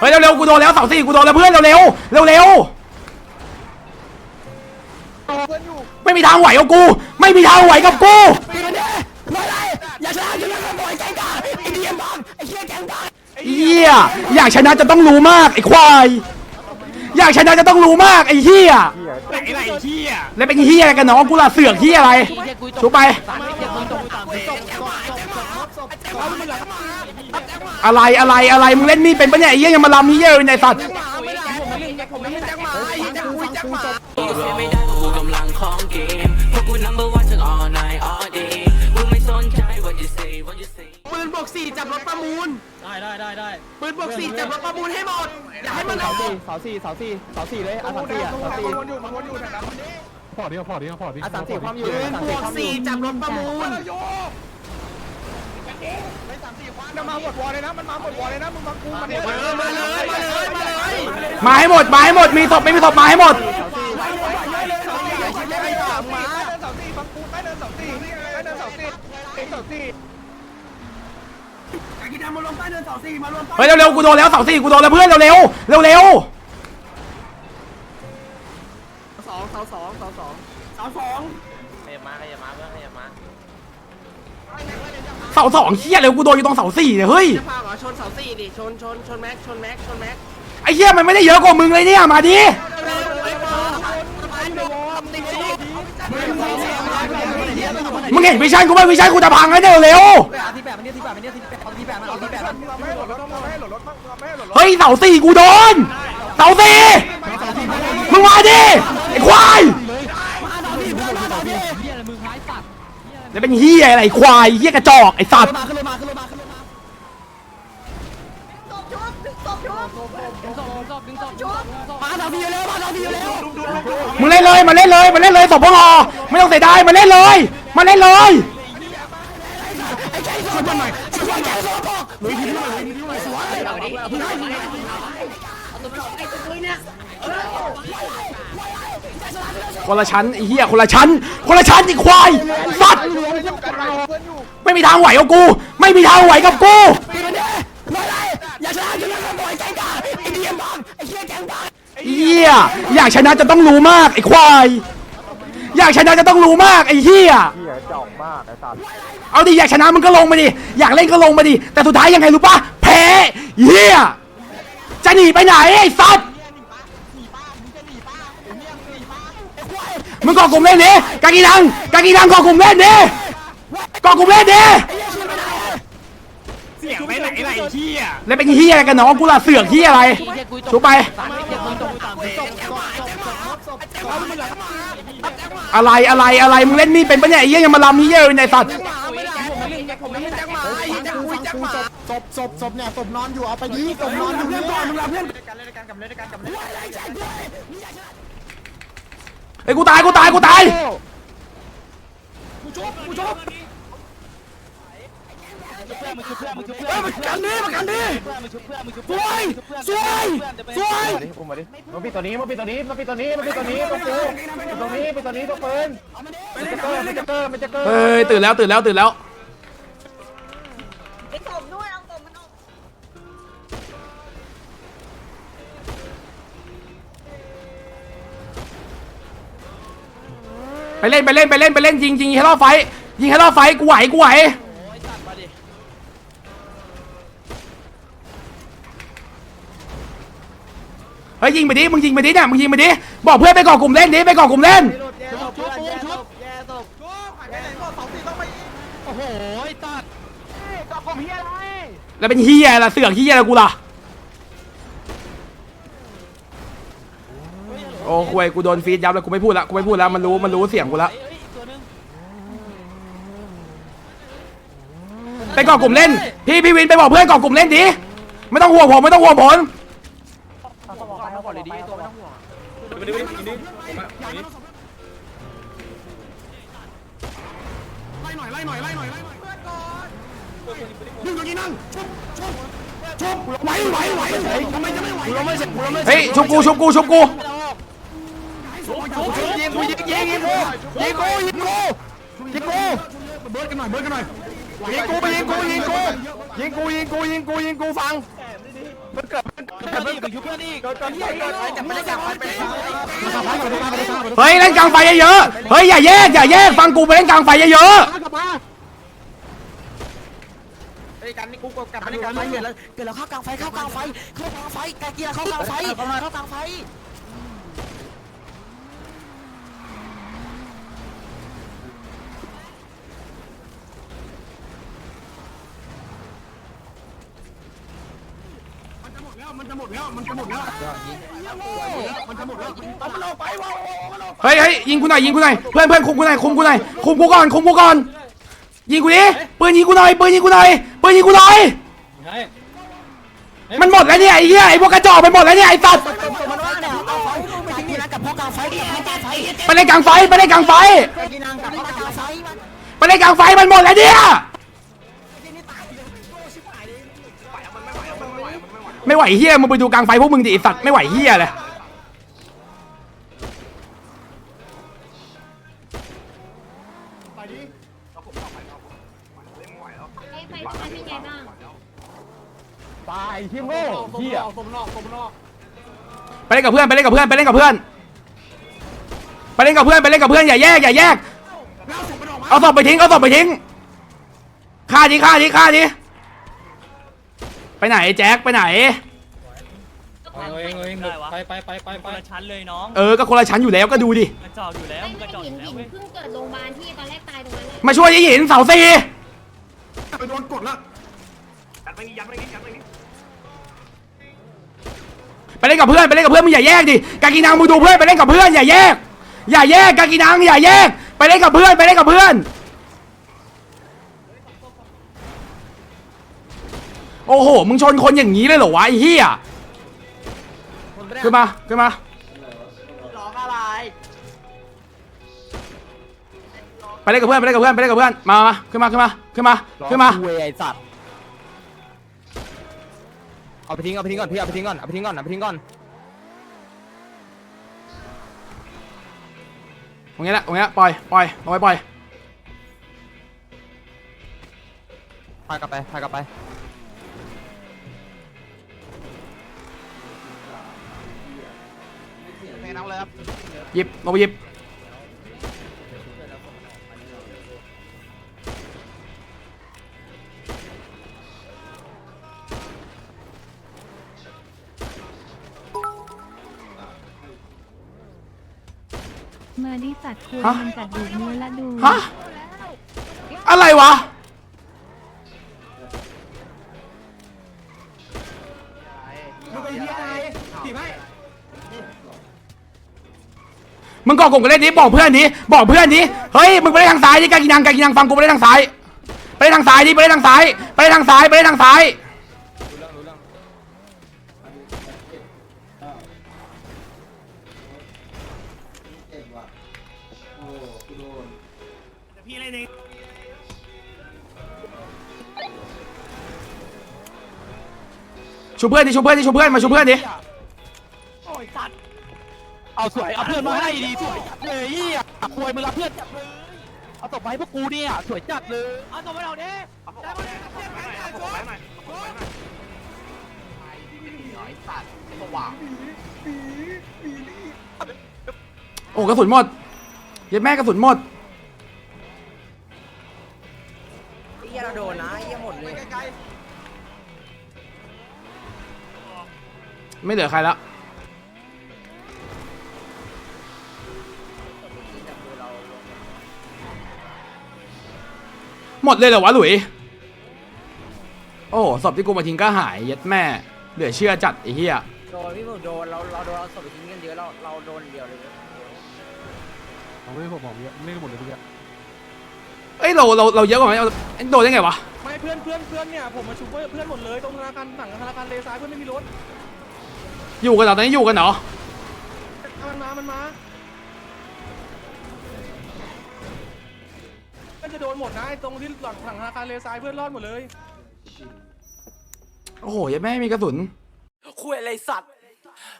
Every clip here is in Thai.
เฮ้ยเร็วๆกูโดนแล้วเสาสี่กูโดนแล้วเพื่อนเร็วๆเร็วๆไม่มีทางไหวกับกู ไม่มีทางไหวกับกูเฮียอยากชนะจะต้องรู้มากไอ้ควายอยากชนะจะต้องรู้มากไอ้เฮียไหนไหนเฮียแล้วเป็นเฮียอะไรกันน้องกูล่ะเสือกเฮียอะไรชุบไป อะไรอะไรอะไรมึงเล่นมีดเป็นปะเนี่ยไอ้เหี้ยยังมาลำนี่เหี้ยอะในสัตว์เสียไม่ได้เพราะกูกำลังของเกมเพราะกู number one ทั้ง all night all day มึงไม่สนใจ what you say what you say ปืนบวกสี่จับรถประมูล ได้ได้ได้ได้ปืนบวกสี่จับรถประมูลให้หมด อย่าให้มันเอาเสาสี่เสาสี่เสาสี่เลยอะเสาสี่อะเสาสี่พอดีพอดีพอดีอะสามสี่ความอยู่ปืนสามบสี่วกความอสี่ยู่จับรถประมูล มันมาหมดวอลเลยนะ มันมาหมดวอลเลยนะ มึงฟังกูมันเนี่ยมาเลยมาเลยมาเลยมาเลยมาให้หมดมาให้หมดมีศพไม่มีศพมาให้หมดเดินเสาสี่ฟังกูไปเดินเสาสี่ไปเดินเสาสี่เองเสาสี่เฮ้ยเร็วๆกูโดนแล้วเสาสี่กูโดนแล้วเพื่อนเร็วๆเร็วสองเสาสองเสาสอง ๆ เสาสองเฮียเลยกูโดนอยู่ตรงเสาสี่เนี่ยเฮ้ย จะพาเหรอชนเสาสี่ดิชนชนชนแม็กชนแม็กชนแม็กไอ้เฮียมันไม่ได้เยอะกว่ามึงเลยเนี่ยมาดิมึงเห็นวิชั่นกูไหมวิชั่นกูจะพังแล้วเนี่ยเร็วที่แปดมันเนี่ยที่แปดมันเนี่ยที่แปดเอาที่แปดมันเอาที่แปดมันเราไม่ให้หลดรถเราไม่ให้หลดรถเราไม่ให้หลดรถเฮ้ยเสาสี่กูโดนเสาสี่มึงมาดิไอ้ควาย แล้วเป็นเฮียอะไรควายเฮียกระจอกไอ้สัตว์มาขึ้นมาขึ้นมาขึ้นมามาสามสี่เร็วมาสามสี่เร็วมึงเล่นเลยมาเล่นเลยมาเล่นเลยสพงไม่ต้องเสียดายมาเล่นเลยมาเล่นเลย คนละชั้นไอ้เหี้ยคนละชั้น คนละชั้นไอ้ควายสัตว์ไม่มีทางไหวกับกู ไม่มีทางไหวกับกูอย่าชนะชนะบ่อยแกงกาไอ้เดียมบังไอ้เชี่ยแกงบังเหี้ยอยากชนะจะต้องรู้มากไอ้ควายอยากชนะจะต้องรู้มากไอ้เหี้ยเหี้ยจอกมากไอ้สัตว์เอาดิอยากชนะมึงก็ลงมาดิอยากเล่นก็ลงมาดิแต่สุดท้ายยังไงรู้ปะแพ้เหี้ย จะหนีไปไหนไอ้สัตว์มึงก่อกลุ่มเล่นดิกากีนังกากีนังก่อกลุ่มเล่นดิก่อกลุ่มเล่นดิเสียงไปไหนไหนเฮียแล้วเป็นเฮียอะไรกันน้องกูล่ะเสือกเฮียอะไรชุบไป อะไรอะไรอะไรมึงเล่นมีดเป็นปะเนี่ยไอ้เหี้ยยังมาลำนี่เหี้ยอะในสัตว์ ศพศพศพเนี่ยศพนอนอยู่เอาไปดีศพนอนอยู่เนี่ยไอ้ยกูตายกูตายกูตายกันดิมากันดิสวยสวยสวยอุ้มมาดิมาปิดตัวนี้มาปิดตัวนี้มาปิดตัวนี้มาปิดตัวนี้ตัวกูปิดตัวนี้ปิดตัวนี้ตัวปืนมันจะเกิดมันจะเกิดมันจะเกิดเฮ้ยตื่นแล้วตื่นแล้วตื่นแล้ว เล่นไปเล่นไปเล่นไปเล่นยิงยิงให้รอบไฟยิงให้รอบไฟกูไหวกูไหวเฮ้ยยิงไปดิมึงยิงไปดิเนี่ยมึงยิงไปดิบอกเพื่อนไปก่อกลุ่มเล่นดิไปก่อกลุ่มเล่นโอ้โหตัดแล้วเป็นเฮียอะไรล่ะเสือกเฮียอะไรกูล่ะ โอ้ควยกูโดนฟีดยับแล้วกูไม่พูดละกูไม่พูดแล้วมันรู้มันรู้เสียงกูละไปก่อกลุ่มเล่น พี่พี่วินไปบอกเพื่อนก่อกลุ่มเล่นดิไม่ต้องห่วงผมไม่ต้องห่วงผมไหวไหวไหวทำไมจะไม่ไหวกูไม่เสร็จกูไม่เฮ้ยชุบกูชุบกูชุบกู ยิงกูยิงยิงยิงกูยิงกูยิงกูยิงกูเบิร์ดกันหน่อยเบิร์ดกันหน่อยยิงกูไปยิงกูยิงกูยิงกูยิงกูยิงกูยิงกูฟังมันเกิดมันเกิดมันเกิดยุบเพื่อนอีกเกิดเกิดเกิดเกิดแต่ไม่ได้กลับไปเฮ้ยเล่นกลางไฟเยอะเฮ้ยอย่าแยกอย่าแยกฟังกูไปเล่นกลางไฟเยอะไอ้กันนี่กูกลับกไปลางในการเกิดแล้วเกิดแล้วเข้ากลางไฟเข้ากลางไฟเข้ากลางไฟกาเกียร์เข้ากลางไฟเข้ากลางไฟ ๆเฮ้ยเฮ้ยยิงกูหน่อยยิงกูหน่อยเพื่อนเพื่อนคุมกูหน่อยคุมกูหน่อยคุมกูก่อนคุมกูก่อนยิงกูดิปืนยิงกูหน่อยปืนยิงกูหน่อยปืนยิงกูหน่อยมันหมดแล้วเนี่ยไอ้เหี้ยไอ้พวกกระจอกมันหมดแล้วเนี่ยไอ้สัตว์มันว่าเนี่ยเอาไฟกาเกียร์กับพวกกลางไฟกับพวกกลางไฟไปเล่นกลางไฟไปเล่นกลางไฟกากีนังกับพวกกลางไฟมันไปเล่นกลางไฟมันหมดแล้วเนี่ย ไม่ไหวเฮียมึงไปดูกลางไฟพวกมึงดิไอ้สัตว์ไม่ไหวเฮียเลยไอ้ไฟตรงนั้นเป็นไงบ้างตายที่โง่เหี้ยไปเล่นกับเพื่อนไปเล่นกับเพื่อนไปเล่นกับเพื่อนไปเล่นกับเพื่อนไปเล่นกับเพื่อนอย่าแยกอย่าแยกเอาศพไปทิ้งเอาศพไปทิ้งฆ่าดิฆ่าดิฆ่าดิ ไปไหนแจ็คไปไหนไปไปไปไปไปชั้นเลยน้องเออก็คนละชั้นอยู่แล้วก็ดูดิ กระจอกอยู่แล้วไอ้กระจอกอหินยู่แล้วหินเว้ยเพิ่งเกิดโรงพยาบาลที่ตอนแรกตายตรงนั้นเลยมาช่วยยี่หินเสาสี่ไปโดนกดละยัดไปยัดไปยัดไปไปเล่นกับเพื่อนไปเล่นกับเพื่อนมึงอย่าแยกดิกากินังมึงดูเพื่อนไปเล่นกับเพื่อนอย่าแยก อย่าแยกกากินังอย่าแยก ไปเล่นกับเพื่อนไปเล่นกับเพื่อน โอ้โห มึงชนคนอย่างนี้เลยเหรอวะไอ้เหี้ยขึ้นมาขึ้นมาร้องอะไรไปเล่นกับเพื่อนไปเล่นกับเพื่อนไปเล่นกับเพื่อนมามาขึ้นมาขึ้นมาขึ้นมาขึ้นมาเวไอสัตว์เอาไปทิ้งเอาไปทิ้งก่อนพี่เอาไปทิ้งก่อนเอาไปทิ้งก่อนเอาไปทิ้งก่อนตรงนี้แหละตรงนี้แหละปล่อยปล่อยลงไปปล่อยพากลับไปพากลับไป น้องเลยครับหยิบลงไปหยิบเมอร์ดี้สัตว์ควรมันกัดดูดเนื้อและดู ฮะอะไรวะ มึงก่อกลุ่มกันเล่นดิบอกเพื่อนดิบอกเพื่อนดิเฮ้ยมึงไปเล่นทางซ้ายดิกากินังกากินังฟังกูไปเล่นทางซ้ายไปเล่นทางซ้ายดิไปเล่นทางซ้ายไปเล่นทางซ้ายไปเล่นทางซ้ายชูเพื่อนดิชูเพื่อนดิชูเพื่อนมาชูเพื่อนดิ เอาสวยเอาเพื่อนมาให้ดีสวยจัดเลยอะควยมึงรับเพื่อนจัดเลยเอาตบมาให้พวกกูเนี่ยสวยจัดเลยเอาตบมาเราดิโอ้กระสุนหมดเย็ดแม่กระสุนหมดไอ้เหี้ยเราโดนนะไอ้เหี้ยหมดเลยไม่เหลือใครแล้ว หมดเลยเหรอวะหลุย โอ้โหศพที่กูมาทิ้งก็หายเย็ดแม่ เหลือเชื่อจัดไอ้เหี้ย โดนพี่หมูโดนเราเราโดนเราศพไปทิ้งกันเยอะเราเราโดนเดียวเลยเอ้ยเราเราเราเยอะกว่าไหมเอาเอ้ยโดนได้ไงวะ ไม่เพื่อนเพื่อนเพื่อนเนี่ยผมมาชุบเพื่อนเพื่อนหมดเลยตรงธนาคารหนังธนาคารเลซ้ายเพื่อนไม่มีรถอยู่กันเหรอตอนนี้อยู่กันเหรอ มันมามันมา อนจะโดนหมดนะไอ้ตรงที่หลังหลังธนาคารเลซ้ายเพื่อนรอดหมดเลยโอ้โหเย็ดแม่มีกระสุน คุยอะไรสัตว์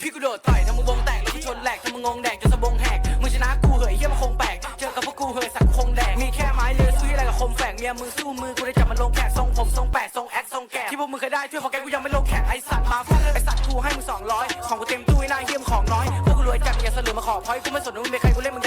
พี่กูโดดต่อยทำมึงวงแตกแล้วกูชนแหลกทำมึงงงแดกจนสะบงแหกมึงชนะกูเหยเยี่ยมนคงแปลกเจอกับพวกกูเหยสักคงแดกมีแค่ไม้เลือสู้อะไรกับคมแฝกเมียมึงสู้มือกูได้จับมันลงแขกทรงผมทรงแปดทรงแอคทรงแกะที่พวกมึงเคยได้ช่วยของแกกูยังไม่ลงแขกไอสัตว์มาของกูเต็มตู้ไอ้หน้าเฮี้ยมของน้อยพวกกูรวยจัดอย่าเสลือมาขอพอยกูไม่สนว่ามึงเป็นใครกูเล่นมึง